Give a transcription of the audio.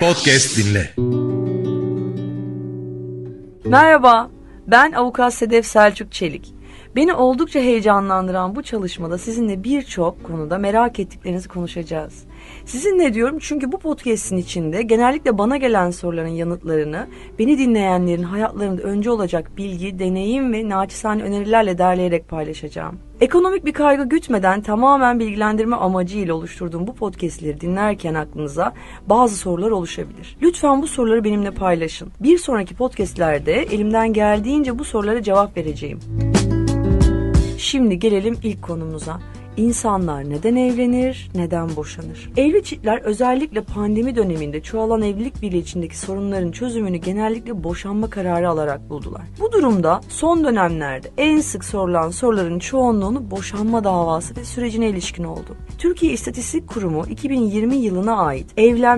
Podcast dinle. Merhaba, ben avukat Sedef Selçuk Çelik. Beni oldukça heyecanlandıran bu çalışmada sizinle birçok konuda merak ettiklerinizi konuşacağız. Sizinle diyorum çünkü bu podcast'in içinde genellikle bana gelen soruların yanıtlarını beni dinleyenlerin hayatlarında önce olacak bilgi, deneyim ve naçizane önerilerle derleyerek paylaşacağım. Ekonomik bir kaygı gütmeden tamamen bilgilendirme amacıyla oluşturduğum bu podcastleri dinlerken aklınıza bazı sorular oluşabilir. Lütfen bu soruları benimle paylaşın. Bir sonraki podcastlerde elimden geldiğince bu sorulara cevap vereceğim. Şimdi gelelim ilk konumuza. İnsanlar neden evlenir, neden boşanır? Evli çiftler özellikle pandemi döneminde çoğalan evlilik birliği içindeki sorunların çözümünü genellikle boşanma kararı alarak buldular. Bu durumda son dönemlerde en sık sorulan soruların çoğunluğunu boşanma davası ve sürecine ilişkin oldu. Türkiye İstatistik Kurumu 2020 yılına ait evlenme